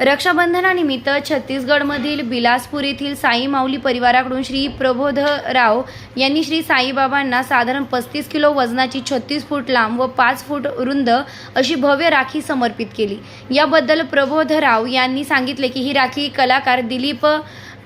रक्षाबंधनानिमित्त छत्तीसगडमधील बिलासपूर येथील साई माऊली परिवाराकडून श्री प्रबोधराव यांनी श्री साईबाबांना साधारण पस्तीस किलो वजनाची छत्तीस फूट लांब व पाच फूट रुंद अशी भव्य राखी समर्पित केली. याबद्दल प्रबोधराव यांनी सांगितले की ही राखी कलाकार दिलीप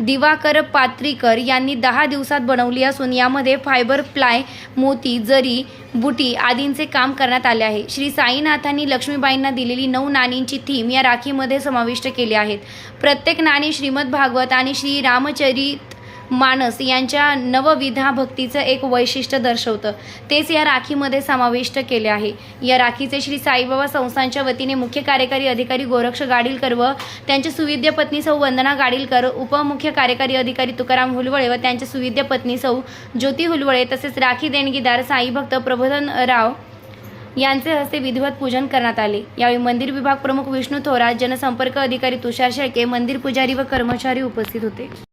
दिवाकर पात्रीकर यांनी दहा दिवसात बनवली असून यामध्ये फायबर प्लाय मोती जरी बुटी आदींचे काम करण्यात आले आहे. श्री साईनाथांनी लक्ष्मीबाईंना दिलेली नऊ नाणींची थीम या राखीमध्ये समाविष्ट केली आहेत. प्रत्येक नाणी श्रीमद भागवत आणि श्री रामचरित मानस यांच्या नवविधा भक्तीचं एक वैशिष्ट्य दर्शवतं. तेच या राखीमध्ये समाविष्ट केले आहे. या राखीचे श्री साईबाबा संस्थांच्या वतीने मुख्य कार्यकारी अधिकारी गोरक्ष गाडीलकर व त्यांच्या सुविद्य पत्नी सौ वंदना गाडीलकर उपमुख्य कार्यकारी अधिकारी तुकाराम हुलवळे व त्यांच्या सुविद्य पत्नी सौ ज्योती हुलवळे तसेच राखी देणगीदार साई भक्त प्रबोधन राव यांचे हस्ते विधिवत पूजन करण्यात आले. यावेळी मंदिर विभाग प्रमुख विष्णू थोरात जनसंपर्क अधिकारी तुषार शेळके मंदिर पुजारी व कर्मचारी उपस्थित होते.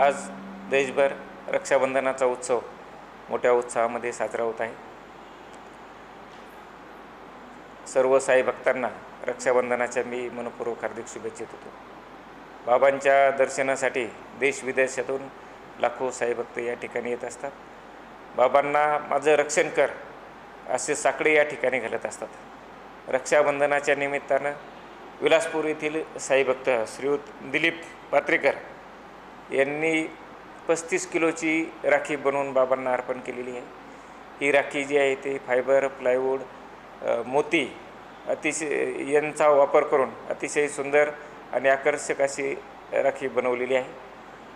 आज देशभर रक्षाबंधनाचा उत्सव मोठ्या उत्साहामध्ये साजरा होत आहे. सर्व साई भक्तांना रक्षाबंधनाच्या मी मनपूर्वक हार्दिक शुभेच्छा देतो. बाबांच्या दर्शनासाठी देश विदेशातून लाखो साईभक्त या ठिकाणी येत असतात. बाबांना माझं रक्षण कर असे साकडे या ठिकाणी घालत असतात. रक्षाबंधनाच्या निमित्तानं विलासपूर येथील साईभक्त श्रीयुत दिलीप पात्रेकर यांनी पस्तीस किलोची राखी बनवून बाबांना अर्पण केलेली आहे. ही राखी जी आहे ती फायबर प्लायवूड मोती अतिशय यांचा वापर करून अतिशय सुंदर आणि आकर्षक अशी राखी बनवलेली आहे.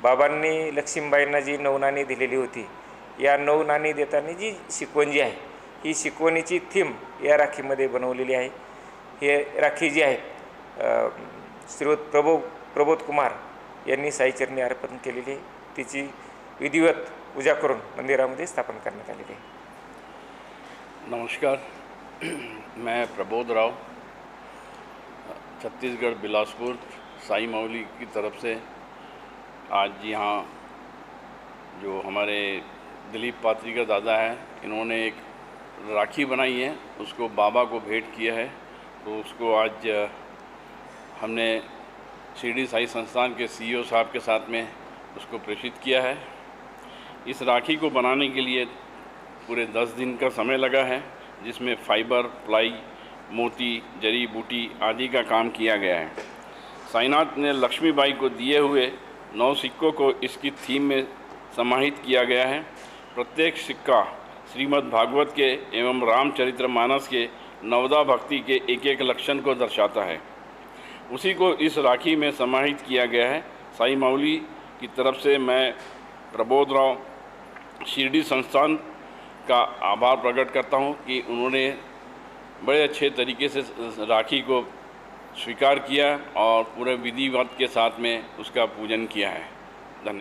बाबांनी लक्ष्मीबाईंना जी नवनाणी दिलेली होती या नवनाणी देताना जी शिकवण जी आहे ही शिकवणीची थीम या राखीमध्ये बनवलेली आहे. हे राखी जी आहे अ, श्रीयुत प्रबो प्रबोध कुमार यांनी साईचरणी अर्पण केलेली आहे तिची विधिवत पूजा करून मंदिरामध्ये स्थापन करण्यात आलेली आहे. नमस्कार. मैं प्रबोध राव, छत्तीसगढ़ बिलासपुर, साई मौली की तरफ़ से आज यहाँ जो हमारे दिलीप पात्री का दादा है, इन्होंने एक राखी बनाई है, उसको बाबा को भेंट किया है तो उसको आज हमने शिरडी साई संस्थान के सीईओ साहब के साथ में उसको प्रेषित किया है। इस राखी को बनाने के लिए पूरे दस दिन का समय लगा है, जिसमें फाइबर, प्लाई, मोती जड़ी बूटी आदि का काम किया गया है। साईनाथ ने लक्ष्मीबाई को दिए हुए नौ सिक्कों को इसकी थीम में समाहित किया गया है। प्रत्येक सिक्का श्रीमद् भागवत के एवं रामचरित्र मानस के नवदा भक्ति के एक एक लक्षण को दर्शाता है। उसी को इस राखी में समाहित किया गया है। साई माउली की तरफ़ से मैं प्रबोध राव, शिरडी संस्थान का आभार प्रकट करता हूँ कि उन्होंने बड़े अच्छे तरीके से राखी को स्वीकार किया और पूरे विधिवत के साथ में उसका पूजन किया है।